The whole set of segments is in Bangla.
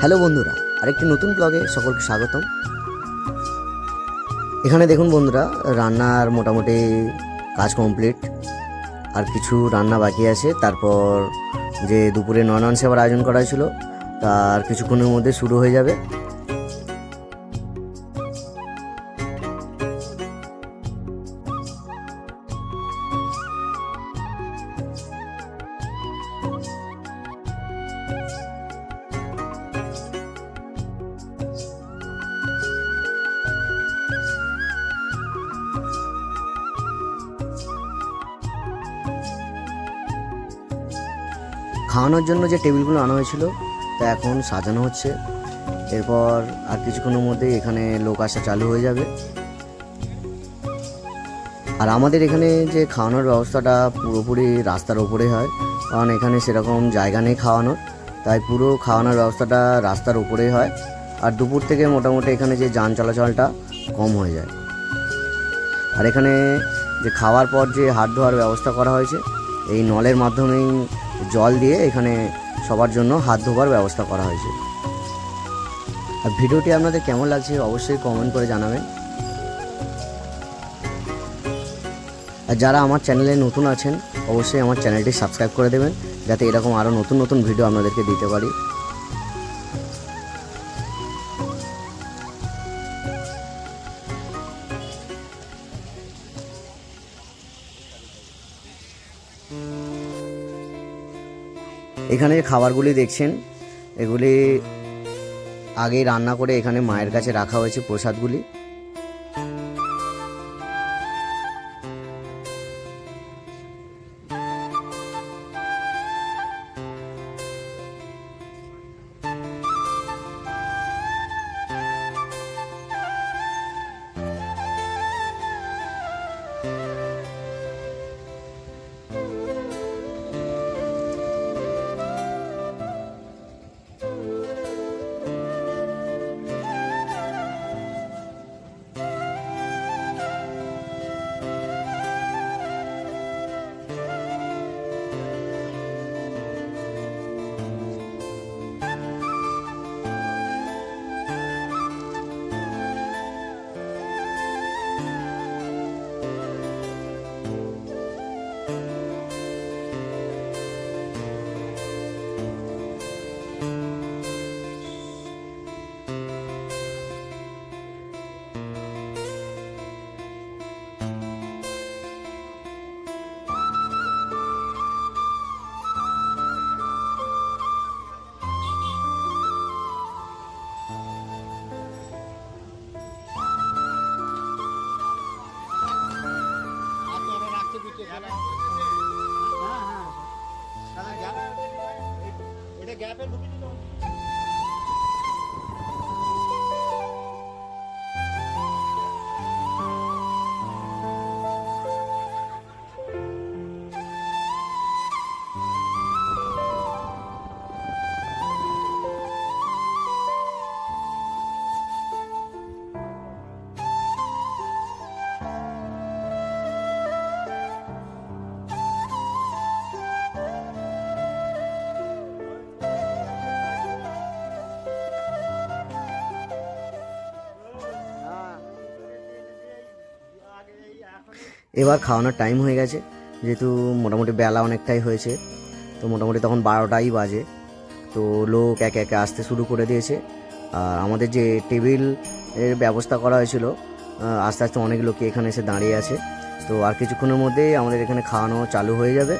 হ্যালো বন্ধুরা, আরেকটি নতুন ব্লগে সকলকে স্বাগতম। এখানে দেখুন বন্ধুরা, রান্নার মোটামুটি কাজ কমপ্লিট আর কিছু রান্না বাকি আছে, তারপর যে দুপুরে নয়ন সেবার আয়োজন করা হয়েছিল, তার কিছুক্ষণের মধ্যে শুরু হয়ে যাবে। খাওয়ানোর জন্য যে টেবিলগুলো আনা হয়েছিল, তা এখন সাজানো হচ্ছে। এরপর আর কিছুক্ষণের মধ্যেই এখানে লোক আসা চালু হয়ে যাবে। আর আমাদের এখানে যে খাওয়ানোর ব্যবস্থাটা পুরোপুরি রাস্তার ওপরে হয়, কারণ এখানে সেরকম জায়গা নেই খাওয়ানোর, তাই পুরো খাওয়ানোর ব্যবস্থাটা রাস্তার উপরেই হয়। আর দুপুর থেকে মোটামুটি এখানে যে যান চলাচলটা কম হয়ে যায়। আর এখানে যে খাওয়ার পর যে হাত ধোয়ার ব্যবস্থা করা হয়েছে, এই নলের মাধ্যমেই জল দিয়ে এখানে সবার জন্য হাত ধোবার ব্যবস্থা করা হয়েছে। আর ভিডিওটি আপনাদের কেমন লাগছে অবশ্যই কমেন্ট করে জানাবেন। আর যারা আমার চ্যানেলে নতুন আছেন, অবশ্যই আমার চ্যানেলটি সাবস্ক্রাইব করে দেবেন, যাতে এরকম আরও নতুন নতুন ভিডিও আপনাদেরকে দিতে পারি। এখানে যে খাবারগুলি দেখছেন এগুলি আগেই রান্না করে এখানে মায়ের কাছে রাখা হয়েছে প্রসাদগুলি। এবার খাওয়ানোর টাইম হয়ে গেছে। যেহেতু মোটামুটি বেলা অনেকটাই হয়েছে, তো মোটামুটি তখন বারোটাই বাজে। তো লোক একে একে আসতে শুরু করে দিয়েছে। আর আমাদের যে টেবিলের ব্যবস্থা করা হয়েছিল আস্তে আস্তে অনেক লোকই এখানে এসে দাঁড়িয়ে আছে। তো আর কিছুক্ষণের মধ্যেই আমাদের এখানে খাওয়ানো চালু হয়ে যাবে।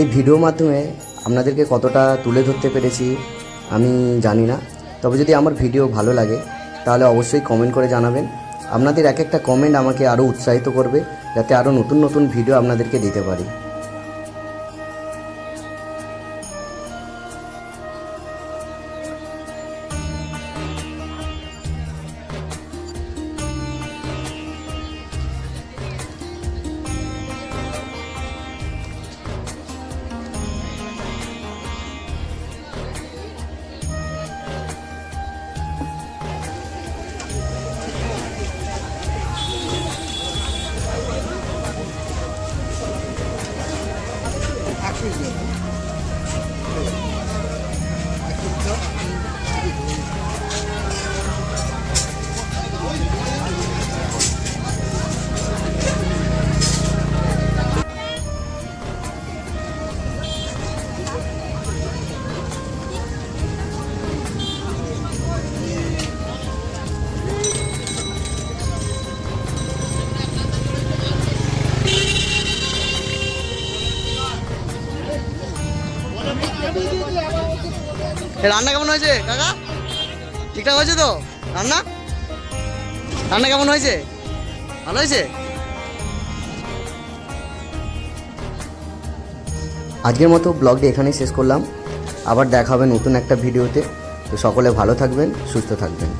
এই ভিডিওর মাধ্যমে আপনাদেরকে কতটা তুলে ধরতে পেরেছি আমি জানি না। তবে যদি আমার ভিডিও ভালো লাগে, তাহলে অবশ্যই কমেন্ট করে জানাবেন। আপনাদের এক একটা কমেন্ট আমাকে আরও উৎসাহিত করবে, যাতে আরও নতুন নতুন ভিডিও আপনাদেরকে দিতে পারি। রান্না কেমন হয়েছে, কাকা? ঠিকঠাক হয়েছে তো? রান্না? রান্না কেমন হয়েছে? ভালো হয়েছে? আজকের মতো ব্লগটি এখানেই শেষ করলাম। আবার দেখা হবে নতুন একটা ভিডিওতে। তো সকলে ভালো থাকবেন, সুস্থ থাকবেন।